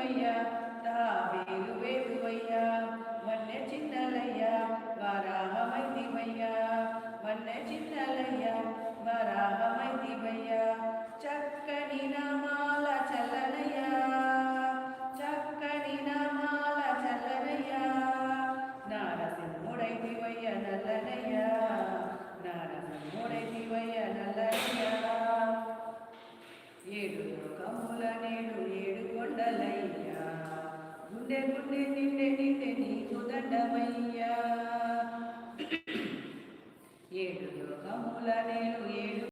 వేగువయ్యా తా వేగు వేగువయ్యా వన్న చిన్నలయ్యా వరాహమైదివయ్యా వన్న చిన్నలయ్యా వరాహమైదివయ్యా చక్కని నామాల చల్లనయ్యా చక్కని నామాల చల్లనయ్యా నారసింహుడైదివయ్య నల్లనయ్యా నారసింహుడైదివయ్య నల్లనయ్యా. ఏడు గుండె గుండె నిండె నిండె నీకు దండమయ్యా. ఏడు యోగముల నేను ఏడు